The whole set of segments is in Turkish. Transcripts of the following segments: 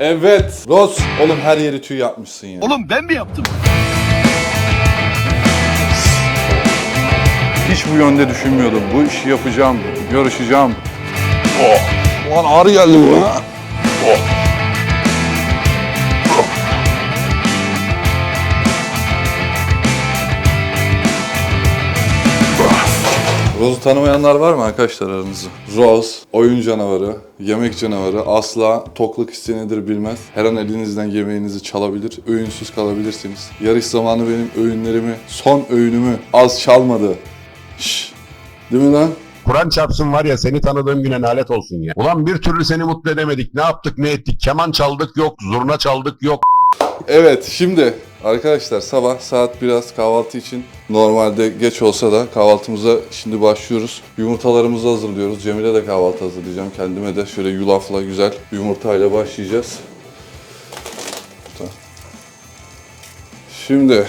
Evet. Roz. Oğlum her yeri tüy yapmışsın ya. Oğlum ben mi yaptım? Hiç bu yönde düşünmüyordum. Bu işi yapacağım, yarışacağım. Oh. Ulan ağrı geldi bana. Oh. Rose'u tanımayanlar var mı arkadaşlar aranızda? Rose, oyun canavarı, yemek canavarı, asla tokluk hissi nedir bilmez. Her an elinizden yemeğinizi çalabilir, öğünsüz kalabilirsiniz. Yarış zamanı benim öğünlerimi, son öğünümü az çalmadı. Şşş, değil mi lan? Kur'an çarpsın var ya seni tanıdığım güne nalet olsun ya. Ulan bir türlü seni mutlu edemedik. Ne yaptık ne ettik. Keman çaldık yok. Zurna çaldık yok. Evet şimdi arkadaşlar sabah saat biraz kahvaltı için normalde geç olsa da kahvaltımıza şimdi başlıyoruz. Yumurtalarımızı hazırlıyoruz. Cemile de kahvaltı hazırlayacağım. Kendime de şöyle yulafla güzel yumurtayla başlayacağız. Şimdi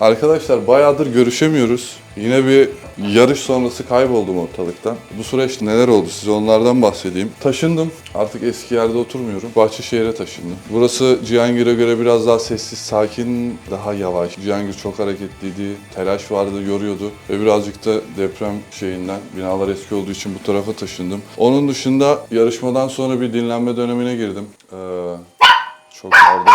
arkadaşlar bayağıdır görüşemiyoruz. Yine bir yarış sonrası kayboldum ortalıktan. Bu süreç neler oldu size onlardan bahsedeyim. Taşındım. Artık eski yerde oturmuyorum. Bahçeşehir'e taşındım. Burası Cihangir'e göre biraz daha sessiz, sakin, daha yavaş. Cihangir çok hareketliydi. Telaş vardı, yoruyordu. Ve birazcık da deprem şeyinden, binalar eski olduğu için bu tarafa taşındım. Onun dışında yarışmadan sonra bir dinlenme dönemine girdim. Ee, çok pardon.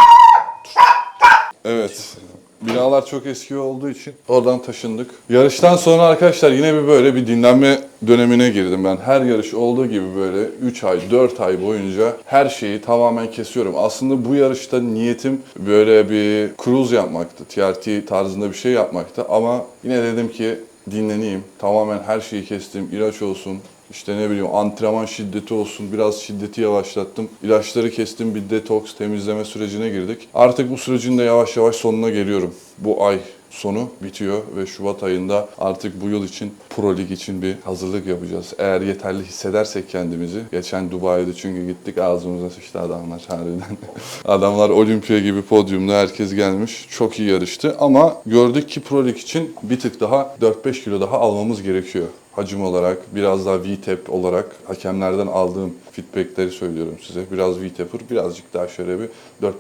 Evet. Binalar çok eski olduğu için oradan taşındık. Yarıştan sonra arkadaşlar yine bir böyle bir dinlenme dönemine girdim ben. Her yarış olduğu gibi böyle 3 ay, 4 ay boyunca her şeyi tamamen kesiyorum. Aslında bu yarışta niyetim böyle bir cruise yapmaktı. TRT tarzında bir şey yapmaktı ama yine dedim ki dinleneyim. Tamamen her şeyi kestim. İlaç olsun, işte ne bileyim antrenman şiddeti olsun biraz şiddeti yavaşlattım. İlaçları kestim bir detoks temizleme sürecine girdik. Artık bu sürecin de yavaş yavaş sonuna geliyorum. Bu ay sonu bitiyor ve Şubat ayında artık bu yıl için Pro Lig için bir hazırlık yapacağız. Eğer yeterli hissedersek kendimizi. Geçen Dubai'de çünkü gittik ağzımıza sıçtı adamlar harbiden. adamlar olimpiya gibi podyumda herkes gelmiş. Çok iyi yarıştı ama gördük ki Pro Lig için bir tık daha 4-5 kilo daha almamız gerekiyor hacim olarak, biraz daha VTEP olarak hakemlerden aldığım feedbackleri söylüyorum size. Biraz VTEP'ır, birazcık daha şöyle bir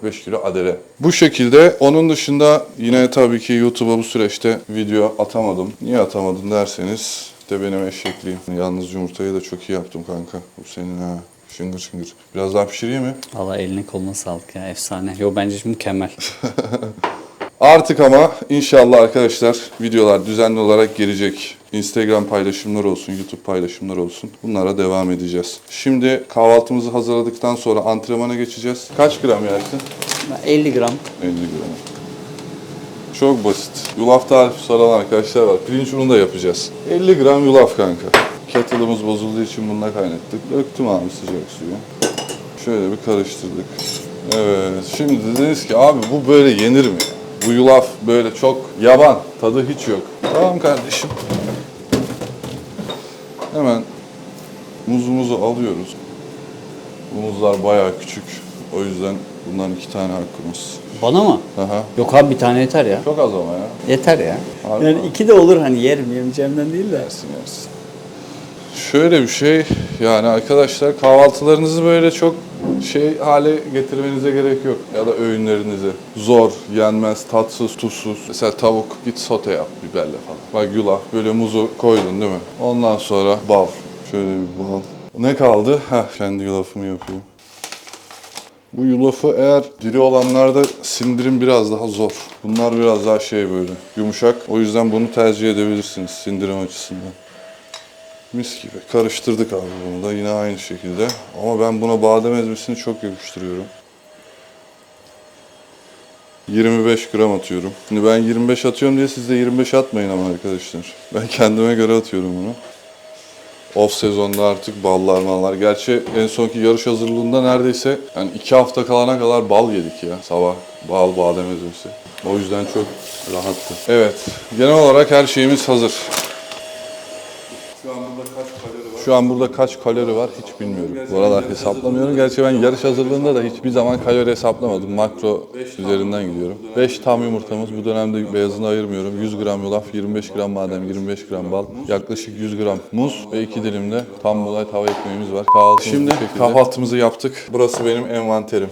4-5 kilo adere. Bu şekilde onun dışında yine tabii ki YouTube'a bu süreçte video atamadım. Niye atamadım derseniz de benim eşekliğim. Yalnız yumurtayı da çok iyi yaptım kanka. Bu senin ha. Şıngır şıngır. Biraz daha pişireyim mi? Valla eline koluna sağlık ya efsane. Yo bence mükemmel. Artık ama inşallah arkadaşlar videolar düzenli olarak gelecek. Instagram paylaşımlar olsun, YouTube paylaşımlar olsun. Bunlara devam edeceğiz. Şimdi kahvaltımızı hazırladıktan sonra antrenmana geçeceğiz. Kaç gram yersin? 50 gram. 50 gram. Çok basit. Yulaf tarifi soran arkadaşlar var. Pirinç unu da yapacağız. 50 gram yulaf kanka. Kettle'ımız bozulduğu için bununla kaynattık. Döktüm abi sıcak suyu. Şöyle bir karıştırdık. Evet. Şimdi dediniz ki abi bu böyle yenir mi? Bu yulaf böyle çok yaban. Tadı hiç yok. Tamam kardeşim. Hemen muzumuzu alıyoruz. Bu muzlar bayağı küçük. O yüzden bundan iki tane hakkımız. Bana mı? Aha. Yok abi bir tane yeter ya. Çok az ama ya. Yeter ya. Harbi yani mi? iki de olur hani yerim yemeyeceğimden değil de. Yersin yersin. Şöyle bir şey yani arkadaşlar kahvaltılarınızı böyle çok şey hale getirmenize gerek yok. Ya da öğünlerinizi. Zor, yenmez, tatsız, tuzsuz. Mesela tavuk git sote yap biberle falan. Bak yulaf böyle muzu koydun değil mi? Ondan sonra bal. Şöyle bir bal. Ne kaldı? Heh kendi yulafımı yapayım. Bu yulafı eğer diri olanlarda sindirim biraz daha zor. Bunlar biraz daha şey böyle yumuşak. O yüzden bunu tercih edebilirsiniz sindirim açısından. Mis gibi. Karıştırdık abi bunu da yine aynı şekilde. Ama ben buna badem ezmesini çok yakıştırıyorum. 25 gram atıyorum. Şimdi ben 25 atıyorum diye siz de 25 atmayın ama arkadaşlar. Ben kendime göre atıyorum bunu. Off sezonda artık ballar mallar. Gerçi en sonki yarış hazırlığında neredeyse yani iki hafta kalana kadar bal yedik ya. Sabah bal badem ezmesi. O yüzden çok rahattı. Evet. Genel olarak her şeyimiz hazır. Şu an burada kaç kalori var? Hiç bilmiyorum. Bu aralar hesaplamıyorum. Gerçi ben yarış hazırlığında da hiçbir zaman kalori hesaplamadım. Makro üzerinden gidiyorum. 5 tam yumurtamız. Bu dönemde beyazını ayırmıyorum. 100 gram yulaf, 25 gram badem, 25 gram bal, yaklaşık 100 gram muz ve 2 dilim de tam buğday tava ekmeğimiz var. Kahvaltı Şimdi kahvaltımızı yaptık. Burası benim envanterim.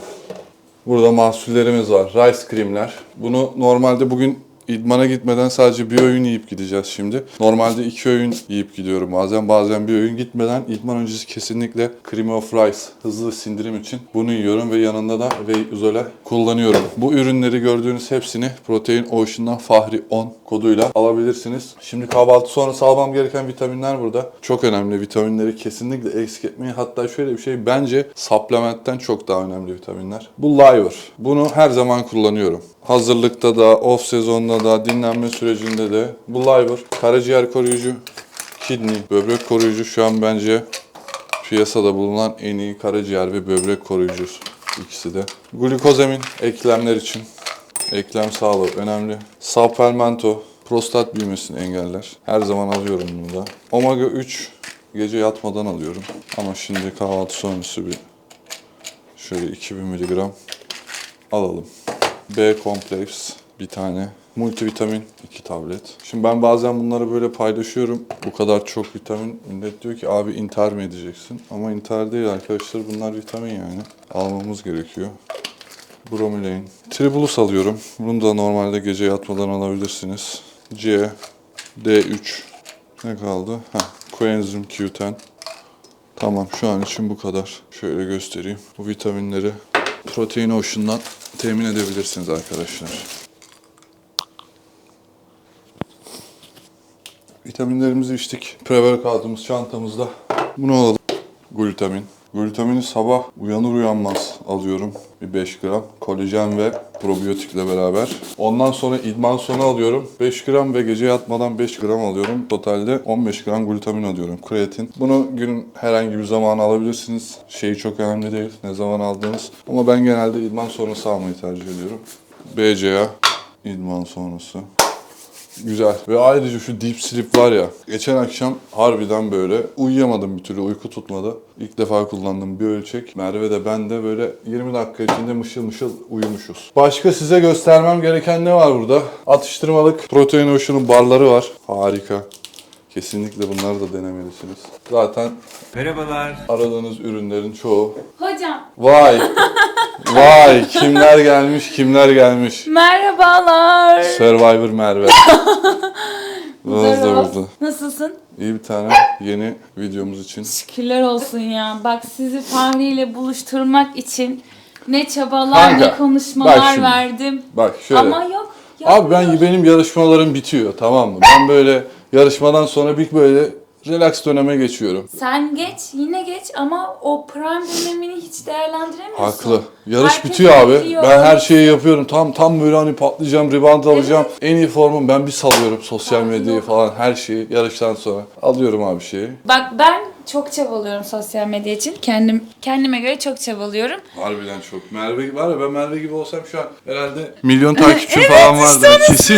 Burada mahsullerimiz var. Rice creamler. Bunu normalde bugün idmana gitmeden sadece bir öğün yiyip gideceğiz şimdi. Normalde iki öğün yiyip gidiyorum bazen. Bazen bir öğün gitmeden idman öncesi kesinlikle cream of rice hızlı sindirim için bunu yiyorum ve yanında da whey izola kullanıyorum. Bu ürünleri gördüğünüz hepsini Protein Ocean'dan Fahri 10 koduyla alabilirsiniz. Şimdi kahvaltı sonrası almam gereken vitaminler burada. Çok önemli vitaminleri kesinlikle eksik etmeyin. Hatta şöyle bir şey bence supplementten çok daha önemli vitaminler. Bu Liver. Bunu her zaman kullanıyorum. Hazırlıkta da, off sezonda da, dinlenme sürecinde de. Bu Liver karaciğer koruyucu, kidney, böbrek koruyucu şu an bence piyasada bulunan en iyi karaciğer ve böbrek koruyucusu ikisi de. Glikozamin eklemler için. Eklem sağlığı önemli. Sapelmento prostat büyümesini engeller. Her zaman alıyorum bunu da. Omega 3 gece yatmadan alıyorum. Ama şimdi kahvaltı sonrası bir şöyle 2000 miligram alalım. B kompleks bir tane. Multivitamin 2 tablet. Şimdi ben bazen bunları böyle paylaşıyorum. Bu kadar çok vitamin. Millet diyor ki abi intihar mı edeceksin? Ama intihar değil arkadaşlar. Bunlar vitamin yani. Almamız gerekiyor. Bromelain. Tribulus alıyorum. Bunu da normalde gece yatmadan alabilirsiniz. C, D3. Ne kaldı? Ha, coenzim Q10. Tamam şu an için bu kadar. Şöyle göstereyim. Bu vitaminleri Protein Ocean'dan temin edebilirsiniz arkadaşlar. Vitaminlerimizi içtik. Pre-workout'umuz çantamızda. Bunu alalım. Glutamin. Glutamini sabah uyanır uyanmaz alıyorum. Bir 5 gram. Kolajen ve probiyotikle beraber. Ondan sonra idman sonu alıyorum. 5 gram ve gece yatmadan 5 gram alıyorum. Totalde 15 gram glutamin alıyorum. Kreatin. Bunu günün herhangi bir zamanı alabilirsiniz. Şeyi çok önemli değil. Ne zaman aldığınız. Ama ben genelde idman sonrası almayı tercih ediyorum. BCA idman sonrası. Güzel. Ve ayrıca şu deep sleep var ya. Geçen akşam harbiden böyle uyuyamadım bir türlü. Uyku tutmadı. İlk defa kullandım bir ölçek. Merve de ben de böyle 20 dakika içinde mışıl mışıl uyumuşuz. Başka size göstermem gereken ne var burada? Atıştırmalık Protein Ocean'ın barları var. Harika. Kesinlikle bunları da denemelisiniz. Zaten Merhabalar. aradığınız ürünlerin çoğu. Hocam Vay! Vay! Kimler gelmiş, kimler gelmiş. merhabalar. Survivor Merve. Naz da Merhaba. burada. Nasılsın? İyi bir tane yeni videomuz için. Şükürler olsun ya. Bak sizi Fahri ile buluşturmak için ne çabalar Kanka, ne konuşmalar bak şimdi. verdim. Bak şöyle. Ama yok. Abi ben yapmıyor. benim yarışmalarım bitiyor tamam mı? Ben böyle yarışmadan sonra bir böyle relax döneme geçiyorum. Sen geç yine geç ama o prime dönemini hiç değerlendiremiyorsun. Haklı. Yarış Herkes bitiyor abi. bekliyor. Ben her şeyi yapıyorum. Tam tam böyle hani patlayacağım, rebound alacağım. En iyi formum ben bir salıyorum sosyal medyayı falan her şeyi yarıştan sonra. Alıyorum abi şeyi. Bak ben çok çabalıyorum sosyal medya için. Kendim kendime göre çok çabalıyorum. Harbiden çok. Merve var ya ben Merve gibi olsam şu an herhalde milyon takipçi falan vardı. Kesin.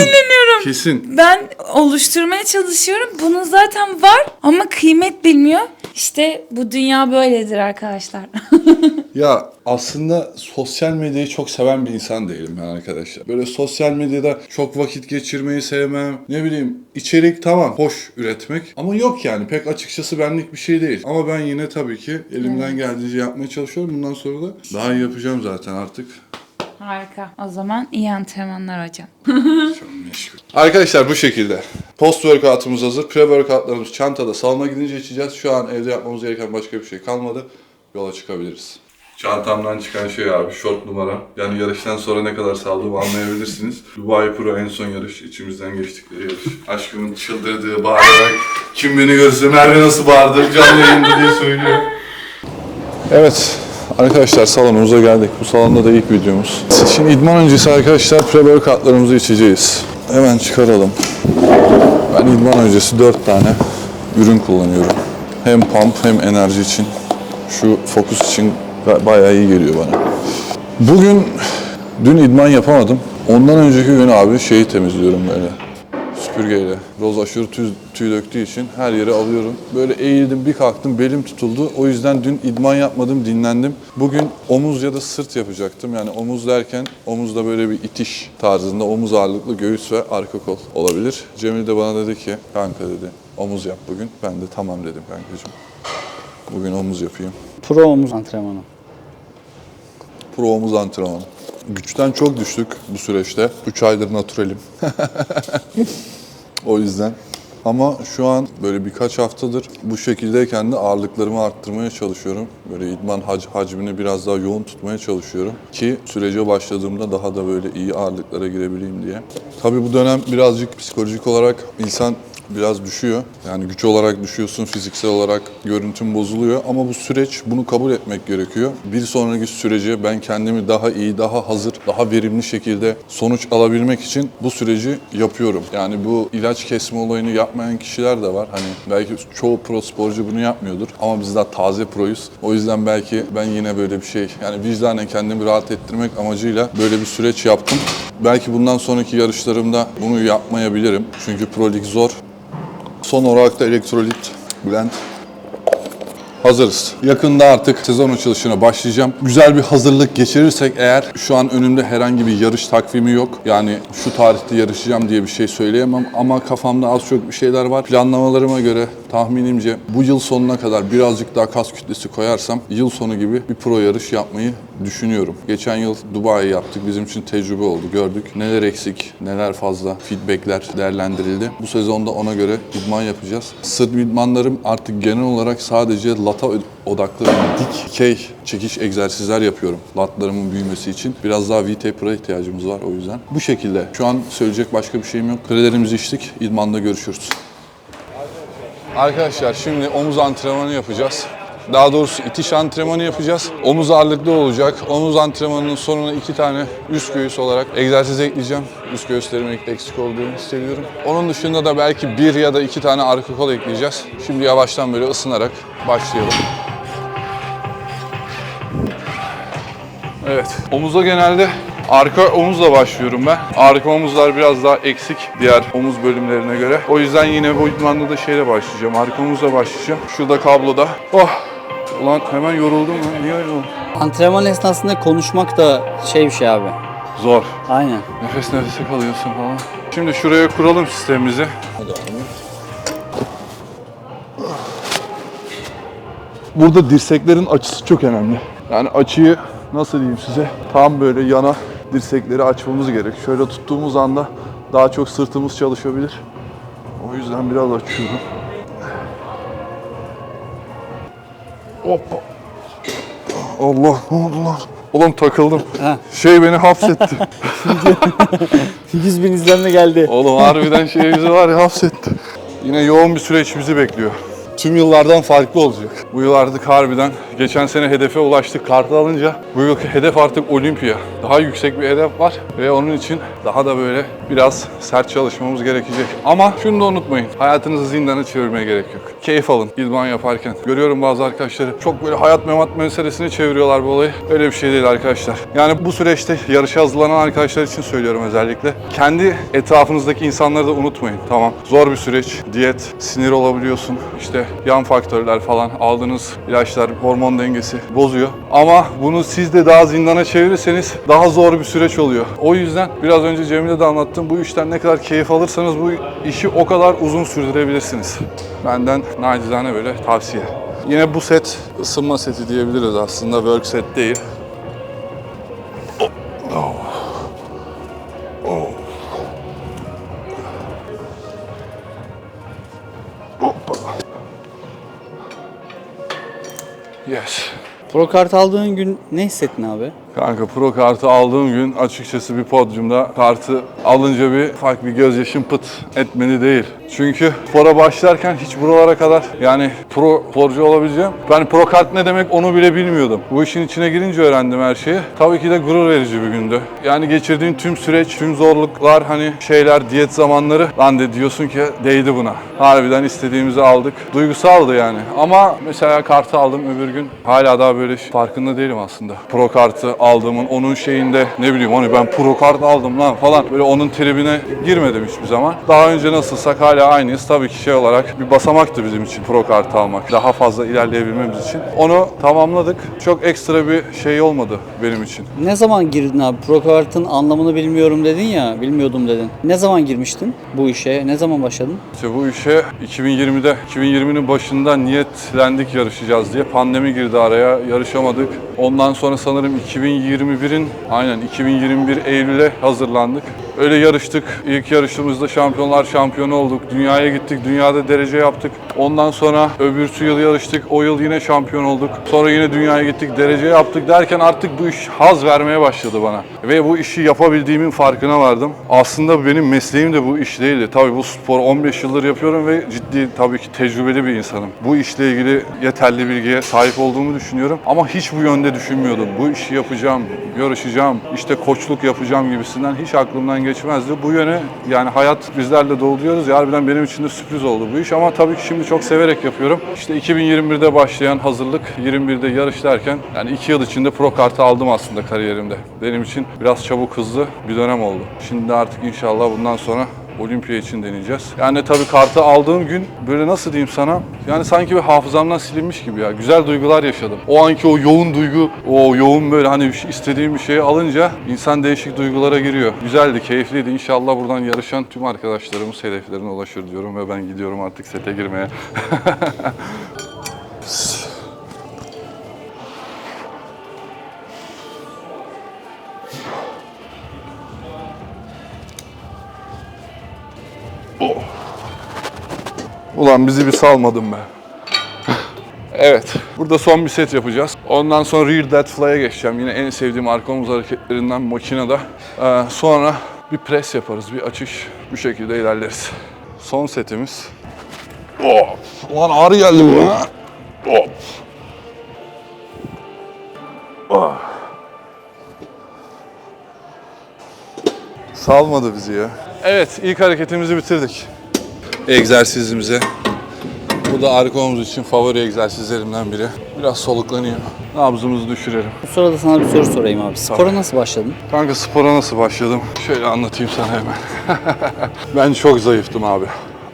Kesin. Ben oluşturmaya çalışıyorum. Bunun zaten var ama kıymet bilmiyor. İşte bu dünya böyledir arkadaşlar. Ya aslında sosyal medyayı çok seven bir insan değilim ben arkadaşlar. Böyle sosyal medyada çok vakit geçirmeyi sevmem. Ne bileyim içerik tamam hoş üretmek ama yok yani pek açıkçası benlik bir şey değil. Ama ben yine tabii ki elimden geldiğince yapmaya çalışıyorum. Bundan sonra da daha iyi yapacağım zaten artık. Harika. O zaman iyi antrenmanlar hocam. Çok meşgul. Arkadaşlar bu şekilde. Post workout'umuz hazır. Pre workout'larımız çantada. Salona gidince içeceğiz. Şu an evde yapmamız gereken başka bir şey kalmadı. Yola çıkabiliriz. Çantamdan çıkan şey abi short numara. Yani yarıştan sonra ne kadar saldığımı anlayabilirsiniz. Dubai Pro en son yarış. içimizden geçtikleri yarış. Aşkımın çıldırdığı, bağırarak kim beni görse Merve nasıl bağırdı canlı yayında diye söylüyor. Evet arkadaşlar salonumuza geldik. Bu salonda da ilk videomuz. Şimdi idman öncesi arkadaşlar pre-workoutlarımızı içeceğiz. Hemen çıkaralım. Ben idman öncesi 4 tane ürün kullanıyorum. Hem pump hem enerji için. Şu fokus için bayağı iyi geliyor bana. Bugün dün idman yapamadım. Ondan önceki gün abi şeyi temizliyorum böyle. süpürgeyle. Roz aşırı tüy, tüy döktüğü için her yere alıyorum. Böyle eğildim bir kalktım belim tutuldu. O yüzden dün idman yapmadım dinlendim. Bugün omuz ya da sırt yapacaktım. Yani omuz derken omuzda böyle bir itiş tarzında omuz ağırlıklı göğüs ve arka kol olabilir. Cemil de bana dedi ki kanka dedi omuz yap bugün. Ben de tamam dedim kankacığım. Bugün omuz yapayım. Pro omuz antrenmanı. Pro omuz antrenmanı. Güçten çok düştük bu süreçte. 3 aydır naturalim. o yüzden. Ama şu an böyle birkaç haftadır bu şekildeyken de ağırlıklarımı arttırmaya çalışıyorum. Böyle idman hac hacmini biraz daha yoğun tutmaya çalışıyorum. Ki sürece başladığımda daha da böyle iyi ağırlıklara girebileyim diye. Tabii bu dönem birazcık psikolojik olarak insan biraz düşüyor. Yani güç olarak düşüyorsun, fiziksel olarak görüntün bozuluyor ama bu süreç bunu kabul etmek gerekiyor. Bir sonraki sürece ben kendimi daha iyi, daha hazır, daha verimli şekilde sonuç alabilmek için bu süreci yapıyorum. Yani bu ilaç kesme olayını yapmayan kişiler de var. Hani belki çoğu pro sporcu bunu yapmıyordur ama biz daha taze proyuz. O yüzden belki ben yine böyle bir şey yani vicdanen kendimi rahat ettirmek amacıyla böyle bir süreç yaptım. Belki bundan sonraki yarışlarımda bunu yapmayabilirim. Çünkü pro lig zor. Son olarak da elektrolit blend. Hazırız. Yakında artık sezon açılışına başlayacağım. Güzel bir hazırlık geçirirsek eğer şu an önümde herhangi bir yarış takvimi yok. Yani şu tarihte yarışacağım diye bir şey söyleyemem ama kafamda az çok bir şeyler var. Planlamalarıma göre tahminimce bu yıl sonuna kadar birazcık daha kas kütlesi koyarsam yıl sonu gibi bir pro yarış yapmayı düşünüyorum. Geçen yıl Dubai yaptık. Bizim için tecrübe oldu. Gördük. Neler eksik, neler fazla feedbackler değerlendirildi. Bu sezonda ona göre idman yapacağız. Sırt idmanlarım artık genel olarak sadece lata odaklı dik dikey çekiş egzersizler yapıyorum. Latlarımın büyümesi için. Biraz daha V-taper'a ihtiyacımız var o yüzden. Bu şekilde. Şu an söyleyecek başka bir şeyim yok. Krederimizi içtik. İdmanda görüşürüz. Arkadaşlar şimdi omuz antrenmanı yapacağız. Daha doğrusu itiş antrenmanı yapacağız. Omuz ağırlıklı olacak. Omuz antrenmanının sonuna iki tane üst göğüs olarak egzersiz ekleyeceğim. Üst göğüslerim eksik olduğunu hissediyorum. Onun dışında da belki bir ya da iki tane arka kol ekleyeceğiz. Şimdi yavaştan böyle ısınarak başlayalım. Evet. Omuza genelde arka omuzla başlıyorum ben. Arka omuzlar biraz daha eksik diğer omuz bölümlerine göre. O yüzden yine bu idmanda da şeyle başlayacağım. Arka omuzla başlayacağım. Şurada kabloda. Oh! Ulan hemen yoruldum ya. Niye öyle oldu? Antrenman esnasında konuşmak da şey bir şey abi. Zor. Aynen. Nefes nefese kalıyorsun falan. Şimdi şuraya kuralım sistemimizi. Burada dirseklerin açısı çok önemli. Yani açıyı nasıl diyeyim size? Tam böyle yana dirsekleri açmamız gerek. Şöyle tuttuğumuz anda daha çok sırtımız çalışabilir. O yüzden biraz açıyorum. Hoppa. Allah ne oldu lan? Oğlum takıldım. Ha. Şey beni hapsetti. 100 bin izlenme geldi. Oğlum harbiden şey bizi var ya hapsetti. Yine yoğun bir süreç bizi bekliyor. Tüm yıllardan farklı olacak. Bu yıl artık harbiden geçen sene hedefe ulaştık kartı alınca bu yılki hedef artık olimpiya. Daha yüksek bir hedef var ve onun için daha da böyle biraz sert çalışmamız gerekecek. Ama şunu da unutmayın. Hayatınızı zindana çevirmeye gerek yok. Keyif alın idman yaparken. Görüyorum bazı arkadaşları çok böyle hayat memat meselesini çeviriyorlar bu olayı. Öyle bir şey değil arkadaşlar. Yani bu süreçte yarışa hazırlanan arkadaşlar için söylüyorum özellikle. Kendi etrafınızdaki insanları da unutmayın. Tamam zor bir süreç. Diyet, sinir olabiliyorsun. İşte yan faktörler falan aldığınız ilaçlar, hormon dengesi bozuyor. Ama bunu siz de daha zindana çevirirseniz daha zor bir süreç oluyor. O yüzden biraz önce Cemil'e de anlattım. Bu işten ne kadar keyif alırsanız bu işi o kadar uzun sürdürebilirsiniz. Benden nacizane böyle tavsiye. Yine bu set ısınma seti diyebiliriz aslında. Work set değil. Yes. Pro kart aldığın gün ne hissettin abi? Kanka pro kartı aldığım gün açıkçası bir podyumda kartı alınca bir ufak bir gözyaşım pıt etmeni değil. Çünkü spora başlarken hiç buralara kadar yani pro sporcu olabileceğim. Ben pro kart ne demek onu bile bilmiyordum. Bu işin içine girince öğrendim her şeyi. Tabii ki de gurur verici bir gündü. Yani geçirdiğin tüm süreç, tüm zorluklar hani şeyler, diyet zamanları lan de diyorsun ki değdi buna. Harbiden istediğimizi aldık. Duygusaldı yani. Ama mesela kartı aldım öbür gün hala daha böyle farkında değilim aslında. Pro kartı aldığımın, onun şeyinde ne bileyim hani ben pro kart aldım lan falan böyle onun tribine girmedim hiçbir zaman. Daha önce nasılsak hala aynıyız. Tabii ki şey olarak bir basamaktı bizim için pro kart almak. Daha fazla ilerleyebilmemiz için. Onu tamamladık. Çok ekstra bir şey olmadı benim için. Ne zaman girdin abi? Pro kartın anlamını bilmiyorum dedin ya, bilmiyordum dedin. Ne zaman girmiştin bu işe? Ne zaman başladın? İşte bu işe 2020'de, 2020'nin başında niyetlendik yarışacağız diye. Pandemi girdi araya, yarışamadık. Ondan sonra sanırım 2021'in, aynen 2021 Eylül'e hazırlandık. Öyle yarıştık. İlk yarışımızda şampiyonlar şampiyonu olduk. Dünyaya gittik, dünyada derece yaptık. Ondan sonra öbürsü yıl yarıştık. O yıl yine şampiyon olduk. Sonra yine dünyaya gittik, derece yaptık derken artık bu iş haz vermeye başladı bana. Ve bu işi yapabildiğimin farkına vardım. Aslında benim mesleğim de bu iş değildi. Tabii bu spor 15 yıldır yapıyorum ve ciddi tabii ki tecrübeli bir insanım. Bu işle ilgili yeterli bilgiye sahip olduğumu düşünüyorum. Ama hiç bu yönde düşünmüyordum. Bu işi yapacağım, yarışacağım, işte koçluk yapacağım gibisinden hiç aklımdan geçmezdi. Bu yöne yani hayat bizlerle dolduruyoruz ya harbiden benim için de sürpriz oldu bu iş ama tabii ki şimdi çok severek yapıyorum. İşte 2021'de başlayan hazırlık, 21'de yarış derken yani 2 yıl içinde pro kartı aldım aslında kariyerimde. Benim için biraz çabuk hızlı bir dönem oldu. Şimdi artık inşallah bundan sonra Olimpiya için deneyeceğiz. Yani tabii kartı aldığım gün böyle nasıl diyeyim sana? Yani sanki bir hafızamdan silinmiş gibi ya. Güzel duygular yaşadım. O anki o yoğun duygu, o yoğun böyle hani istediğim bir şeyi alınca insan değişik duygulara giriyor. Güzeldi, keyifliydi. İnşallah buradan yarışan tüm arkadaşlarımız hedeflerine ulaşır diyorum ve ben gidiyorum artık sete girmeye. Ulan bizi bir salmadın be. Evet. Burada son bir set yapacağız. Ondan sonra rear dead fly'a geçeceğim. Yine en sevdiğim arka omuz hareketlerinden makinede. Ee, sonra bir pres yaparız, bir açış. Bu şekilde ilerleriz. Son setimiz. Of! Ulan ağrı geldi bu. Of! Ah. Salmadı bizi ya. Evet, ilk hareketimizi bitirdik. Egzersizimize bu da arka omuz için favori egzersizlerimden biri. Biraz soluklanıyor. Nabzımızı düşürelim. Bu sırada sana bir soru sorayım abi. Spora nasıl başladın? Kanka spora nasıl başladım? Şöyle anlatayım sana hemen. ben çok zayıftım abi.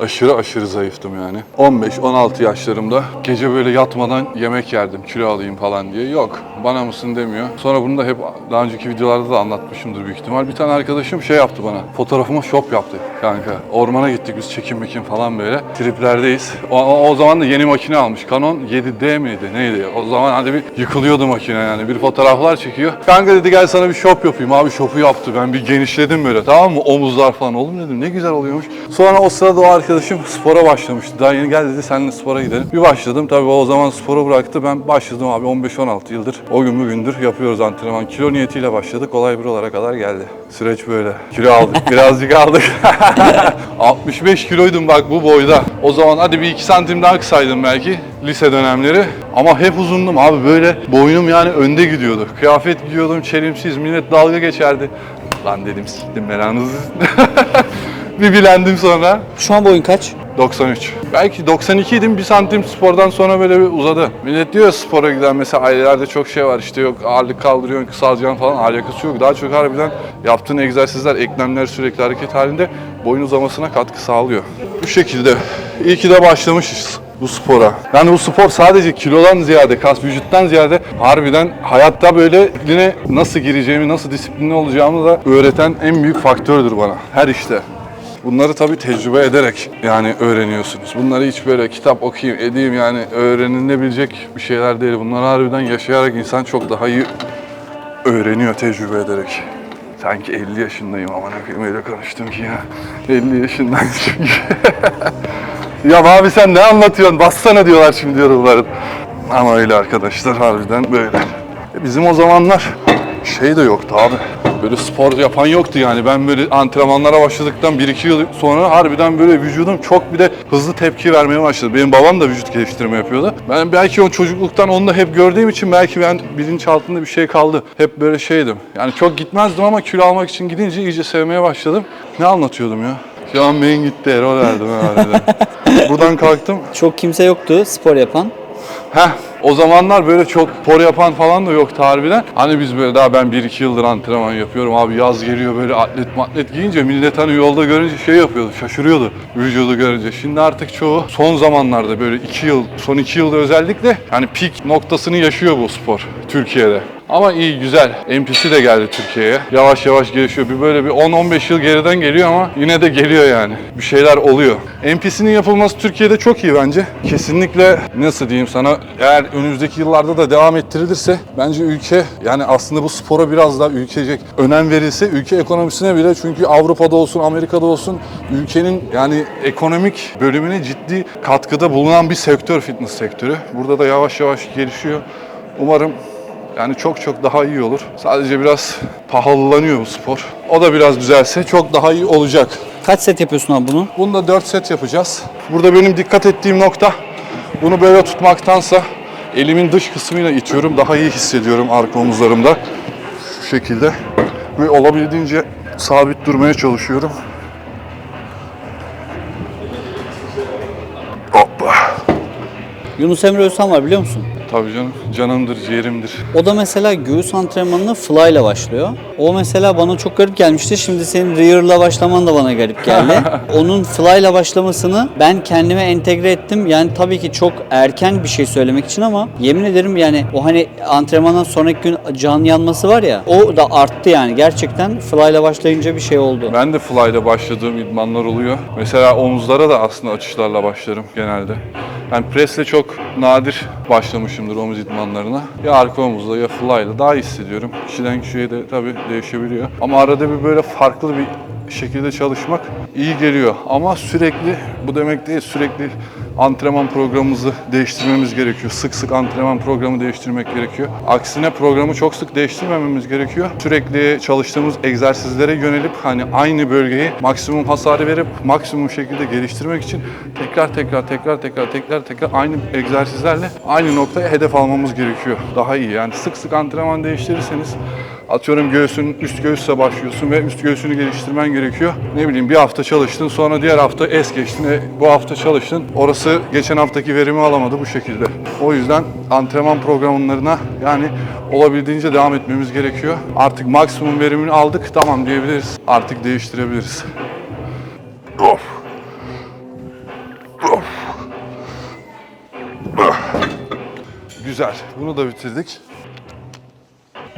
Aşırı aşırı zayıftım yani. 15-16 yaşlarımda gece böyle yatmadan yemek yerdim kilo alayım falan diye. Yok bana mısın demiyor. Sonra bunu da hep daha önceki videolarda da anlatmışımdır büyük ihtimal. Bir tane arkadaşım şey yaptı bana. Fotoğrafıma şop yaptı kanka. Ormana gittik biz çekim mekim falan böyle. Triplerdeyiz. O, o, zaman da yeni makine almış. Canon 7D miydi neydi? O zaman hadi bir yıkılıyordu makine yani. Bir fotoğraflar çekiyor. Kanka dedi gel sana bir şop yapayım. Abi şopu yaptı. Ben bir genişledim böyle tamam mı? Omuzlar falan. Oğlum dedim ne güzel oluyormuş. Sonra o sırada o arkadaşım spora başlamıştı. Daha yeni gel dedi seninle spora gidelim. Bir başladım. Tabii o zaman sporu bıraktı. Ben başladım abi 15-16 yıldır. O gün bugündür yapıyoruz antrenman. Kilo niyetiyle başladık. Olay buralara kadar geldi. Süreç böyle. Kilo aldık. Birazcık aldık. 65 kiloydum bak bu boyda. O zaman hadi bir 2 santim daha kısaydım belki lise dönemleri. Ama hep uzundum abi böyle boynum yani önde gidiyordu. Kıyafet giyiyordum çelimsiz millet dalga geçerdi. Lan dedim siktim belanızı. bir bilendim sonra. Şu an boyun kaç? 93. Belki 92 idim bir santim spordan sonra böyle bir uzadı. Millet diyor ya spora giden mesela ailelerde çok şey var işte yok ağırlık kaldırıyorsun kısaltacaksın falan alakası yok. Daha çok harbiden yaptığın egzersizler eklemler sürekli hareket halinde boyun uzamasına katkı sağlıyor. Bu şekilde iyi ki de başlamışız bu spora. Yani bu spor sadece kilodan ziyade, kas vücuttan ziyade harbiden hayatta böyle disipline nasıl gireceğimi, nasıl disiplinli olacağımı da öğreten en büyük faktördür bana. Her işte. Bunları tabii tecrübe ederek yani öğreniyorsunuz. Bunları hiç böyle kitap okuyayım, edeyim yani öğrenilebilecek bir şeyler değil. Bunları harbiden yaşayarak insan çok daha iyi öğreniyor tecrübe ederek. Sanki 50 yaşındayım ama ne koyayım öyle konuştum ki ya. 50 yaşındayım çünkü. ya abi sen ne anlatıyorsun? Bassana diyorlar şimdi yorumların. Ama öyle arkadaşlar harbiden böyle. E Bizim o zamanlar şey de yoktu abi. Böyle spor yapan yoktu yani. Ben böyle antrenmanlara başladıktan 1-2 yıl sonra harbiden böyle vücudum çok bir de hızlı tepki vermeye başladı. Benim babam da vücut geliştirme yapıyordu. Ben belki o çocukluktan onu da hep gördüğüm için belki ben bilinçaltında bir şey kaldı. Hep böyle şeydim. Yani çok gitmezdim ama kilo almak için gidince iyice sevmeye başladım. Ne anlatıyordum ya? Şu an beyin gitti, error verdim herhalde. Buradan kalktım. Çok kimse yoktu spor yapan. Heh, O zamanlar böyle çok spor yapan falan da yoktu harbiden. Hani biz böyle daha ben 1-2 yıldır antrenman yapıyorum. Abi yaz geliyor böyle atlet matlet giyince millet hani yolda görünce şey yapıyordu, şaşırıyordu vücudu görünce. Şimdi artık çoğu son zamanlarda böyle 2 yıl, son 2 yılda özellikle hani peak noktasını yaşıyor bu spor Türkiye'de. Ama iyi güzel. NPC de geldi Türkiye'ye. Yavaş yavaş gelişiyor. Bir böyle bir 10-15 yıl geriden geliyor ama yine de geliyor yani. Bir şeyler oluyor. NPC'nin yapılması Türkiye'de çok iyi bence. Kesinlikle nasıl diyeyim sana eğer önümüzdeki yıllarda da devam ettirilirse bence ülke yani aslında bu spora biraz daha ülkecek önem verilse ülke ekonomisine bile çünkü Avrupa'da olsun Amerika'da olsun ülkenin yani ekonomik bölümüne ciddi katkıda bulunan bir sektör fitness sektörü. Burada da yavaş yavaş gelişiyor. Umarım yani çok çok daha iyi olur. Sadece biraz pahalılanıyor bu spor. O da biraz düzelse çok daha iyi olacak. Kaç set yapıyorsun abi bunu? Bunu da 4 set yapacağız. Burada benim dikkat ettiğim nokta bunu böyle tutmaktansa elimin dış kısmıyla itiyorum. Daha iyi hissediyorum arka omuzlarımda. Şu şekilde. Ve olabildiğince sabit durmaya çalışıyorum. Hoppa. Yunus Emre Özhan var biliyor musun? Tabii canım. Canımdır, ciğerimdir. O da mesela göğüs antrenmanına fly ile başlıyor. O mesela bana çok garip gelmişti. Şimdi senin rear'la başlaman da bana garip geldi. Onun fly ile başlamasını ben kendime entegre ettim. Yani tabii ki çok erken bir şey söylemek için ama yemin ederim yani o hani antrenmandan sonraki gün can yanması var ya o da arttı yani. Gerçekten fly ile başlayınca bir şey oldu. Ben de fly'da başladığım idmanlar oluyor. Mesela omuzlara da aslında açışlarla başlarım genelde. Ben pressle çok nadir başlamışımdır omuz idmanlarına. Ya arka omuzla ya fly'la daha iyi hissediyorum. Kişiden kişiye de tabii değişebiliyor. Ama arada bir böyle farklı bir şekilde çalışmak iyi geliyor. Ama sürekli bu demek değil sürekli antrenman programımızı değiştirmemiz gerekiyor. Sık sık antrenman programı değiştirmek gerekiyor. Aksine programı çok sık değiştirmememiz gerekiyor. Sürekli çalıştığımız egzersizlere yönelip hani aynı bölgeyi maksimum hasarı verip maksimum şekilde geliştirmek için tekrar tekrar tekrar tekrar tekrar tekrar aynı egzersizlerle aynı noktaya hedef almamız gerekiyor. Daha iyi yani sık sık antrenman değiştirirseniz Atıyorum göğsün üst göğüsse başlıyorsun ve üst göğsünü geliştirmen gerekiyor. Ne bileyim bir hafta çalıştın sonra diğer hafta es geçtin. E, bu hafta çalıştın. Orası geçen haftaki verimi alamadı bu şekilde. O yüzden antrenman programlarına yani olabildiğince devam etmemiz gerekiyor. Artık maksimum verimini aldık tamam diyebiliriz. Artık değiştirebiliriz. Of. Güzel. Bunu da bitirdik.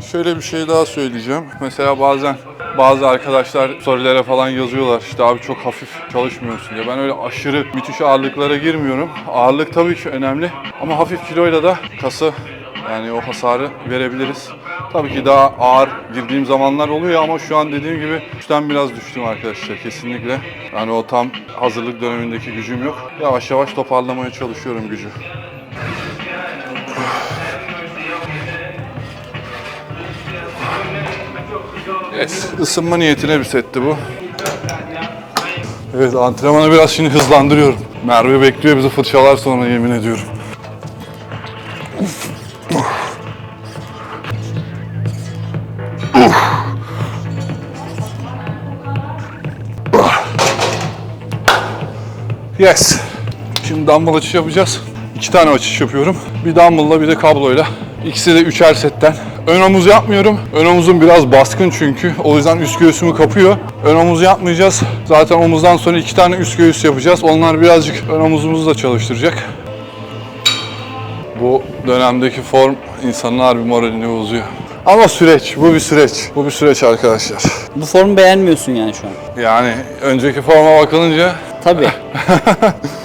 Şöyle bir şey daha söyleyeceğim. Mesela bazen bazı arkadaşlar storylere falan yazıyorlar. İşte abi çok hafif çalışmıyorsun diye. Ben öyle aşırı müthiş ağırlıklara girmiyorum. Ağırlık tabii ki önemli. Ama hafif kiloyla da kası yani o hasarı verebiliriz. Tabii ki daha ağır girdiğim zamanlar oluyor ama şu an dediğim gibi güçten biraz düştüm arkadaşlar kesinlikle. Yani o tam hazırlık dönemindeki gücüm yok. Yavaş yavaş toparlamaya çalışıyorum gücü. Evet, ısınma niyetine bir setti bu. Evet, antrenmanı biraz şimdi hızlandırıyorum. Merve bekliyor bizi fırçalar sonra yemin ediyorum. Yes. Şimdi dumbbell açış yapacağız. İki tane açış yapıyorum. Bir dumbbell'la bir de kabloyla. İkisi de üçer setten. Ön omuz yapmıyorum. Ön omuzum biraz baskın çünkü. O yüzden üst göğsümü kapıyor. Ön omuz yapmayacağız. Zaten omuzdan sonra iki tane üst göğüs yapacağız. Onlar birazcık ön omuzumuzu da çalıştıracak. Bu dönemdeki form insanın harbi moralini bozuyor. Ama süreç, bu bir süreç. Bu bir süreç arkadaşlar. Bu formu beğenmiyorsun yani şu an. Yani önceki forma bakılınca Tabii.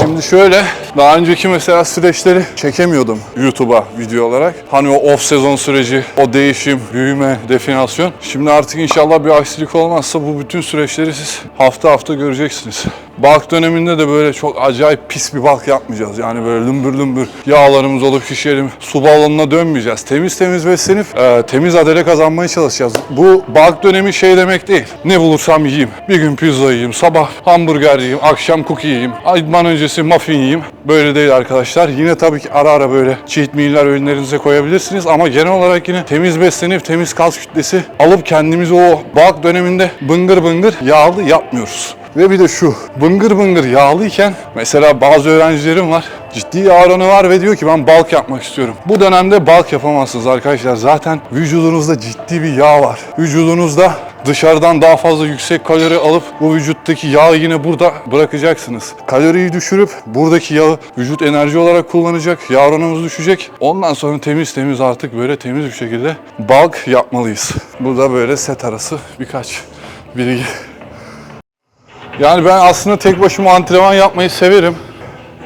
Şimdi şöyle, daha önceki mesela süreçleri çekemiyordum YouTube'a video olarak. Hani o off sezon süreci, o değişim, büyüme, definasyon. Şimdi artık inşallah bir aksilik olmazsa bu bütün süreçleri siz hafta hafta göreceksiniz. Balk döneminde de böyle çok acayip pis bir balk yapmayacağız. Yani böyle lımbır lımbır yağlarımız olup şişerim, su balonuna dönmeyeceğiz. Temiz temiz beslenip e, temiz adele kazanmaya çalışacağız. Bu balk dönemi şey demek değil. Ne bulursam yiyeyim. Bir gün pizza yiyeyim, sabah hamburger yiyeyim, akşam cookie yiyeyim, idman öncesi muffin yiyeyim. Böyle değil arkadaşlar. Yine tabii ki ara ara böyle cheat meal'ler öğünlerinize koyabilirsiniz ama genel olarak yine temiz beslenip temiz kas kütlesi alıp kendimizi o balk döneminde bıngır bıngır yağlı yapmıyoruz. Ve bir de şu bıngır bıngır yağlıyken mesela bazı öğrencilerim var ciddi yağ var ve diyor ki ben balk yapmak istiyorum. Bu dönemde balk yapamazsınız arkadaşlar. Zaten vücudunuzda ciddi bir yağ var. Vücudunuzda dışarıdan daha fazla yüksek kalori alıp bu vücuttaki yağı yine burada bırakacaksınız. Kaloriyi düşürüp buradaki yağı vücut enerji olarak kullanacak. Yağ oranımız düşecek. Ondan sonra temiz temiz artık böyle temiz bir şekilde bulk yapmalıyız. Burada böyle set arası birkaç bilgi. Yani ben aslında tek başıma antrenman yapmayı severim.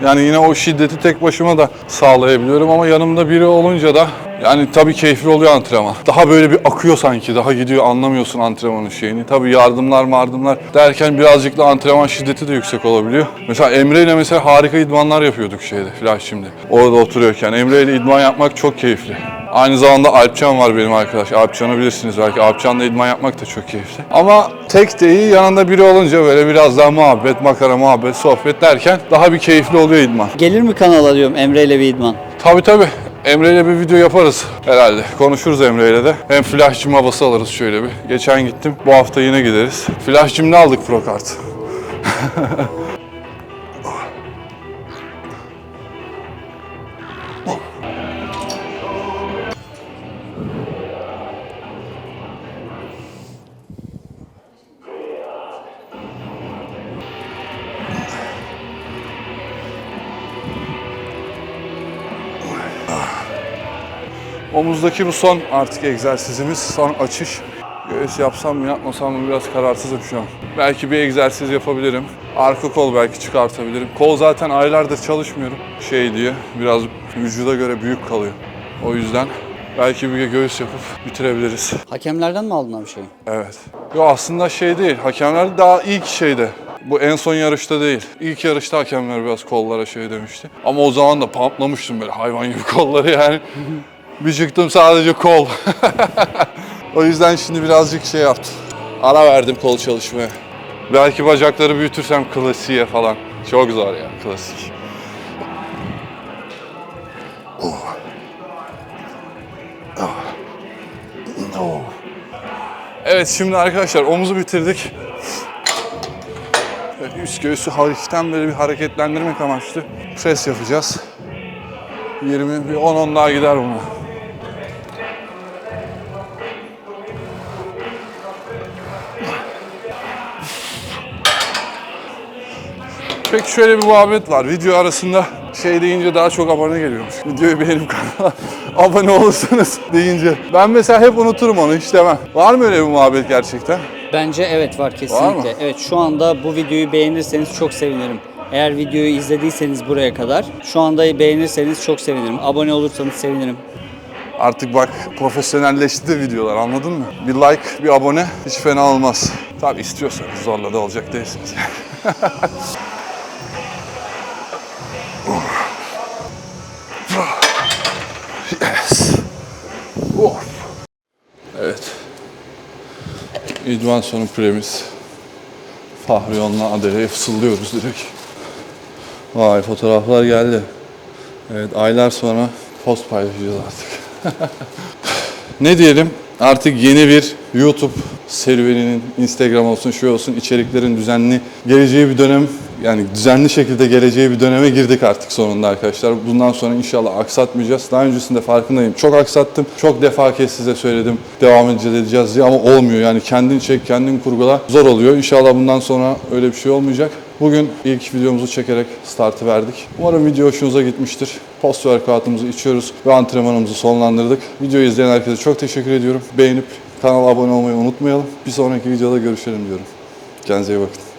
Yani yine o şiddeti tek başıma da sağlayabiliyorum ama yanımda biri olunca da yani tabii keyifli oluyor antrenman. Daha böyle bir akıyor sanki, daha gidiyor anlamıyorsun antrenmanın şeyini. Tabii yardımlar mardımlar derken birazcık da antrenman şiddeti de yüksek olabiliyor. Mesela Emre ile mesela harika idmanlar yapıyorduk şeyde, flash şimdi. Orada oturuyorken Emre ile idman yapmak çok keyifli. Aynı zamanda Alpcan var benim arkadaş. Alpcan'ı bilirsiniz belki. Alpcan'la idman yapmak da çok keyifli. Ama tek de iyi yanında biri olunca böyle biraz daha muhabbet, makara, muhabbet, sohbet derken daha bir keyifli oluyor idman. Gelir mi kanala diyorum Emre ile bir idman. Tabii tabii. Emre ile bir video yaparız herhalde. Konuşuruz Emre ile de. Hem flash gym havası alırız şöyle bir. Geçen gittim. Bu hafta yine gideriz. Flash gym'de aldık pro kart. Omuzdaki bu son artık egzersizimiz. Son açış. Göğüs yapsam mı yapmasam mı biraz kararsızım şu an. Belki bir egzersiz yapabilirim. Arka kol belki çıkartabilirim. Kol zaten aylardır çalışmıyorum. Şey diye biraz vücuda göre büyük kalıyor. O yüzden belki bir göğüs yapıp bitirebiliriz. Hakemlerden mi aldın abi şeyi? Evet. Yo aslında şey değil. Hakemler daha ilk şeyde. Bu en son yarışta değil. İlk yarışta hakemler biraz kollara şey demişti. Ama o zaman da pamplamıştım böyle hayvan gibi kolları yani. çıktım sadece kol. o yüzden şimdi birazcık şey yaptım. Ara verdim kol çalışmaya. Belki bacakları büyütürsem klasiğe falan. Çok zor ya klasik. Evet şimdi arkadaşlar omuzu bitirdik. Üst göğsü hafiften böyle bir hareketlendirmek amaçlı pres yapacağız. 20, bir 10-10 daha gider buna. Peki şöyle bir muhabbet var. Video arasında şey deyince daha çok abone geliyormuş. Videoyu beğenip kanala abone olursanız deyince. Ben mesela hep unuturum onu hiç demem. Var mı öyle bir muhabbet gerçekten? Bence evet var kesinlikle. Var? Evet şu anda bu videoyu beğenirseniz çok sevinirim. Eğer videoyu izlediyseniz buraya kadar şu anda beğenirseniz çok sevinirim. Abone olursanız sevinirim. Artık bak profesyonelleşti de videolar anladın mı? Bir like, bir abone hiç fena olmaz. Tabi istiyorsanız zorla da olacak değilsiniz. yes. Of. Evet. İdman sonu premiz. Fahriyon'la Adele'ye fısıldıyoruz direkt. Vay fotoğraflar geldi. Evet aylar sonra post paylaşacağız artık. ne diyelim? Artık yeni bir YouTube serüveninin Instagram olsun, şu olsun içeriklerin düzenli geleceği bir dönem yani düzenli şekilde geleceği bir döneme girdik artık sonunda arkadaşlar. Bundan sonra inşallah aksatmayacağız. Daha öncesinde farkındayım. Çok aksattım. Çok defa kez size söyledim. Devam edeceğiz diye ama olmuyor. Yani kendin çek, kendin kurgula. Zor oluyor. İnşallah bundan sonra öyle bir şey olmayacak. Bugün ilk videomuzu çekerek startı verdik. Umarım video hoşunuza gitmiştir. Post workout'umuzu içiyoruz ve antrenmanımızı sonlandırdık. Videoyu izleyen herkese çok teşekkür ediyorum. Beğenip kanala abone olmayı unutmayalım. Bir sonraki videoda görüşelim diyorum. Kendinize iyi bakın.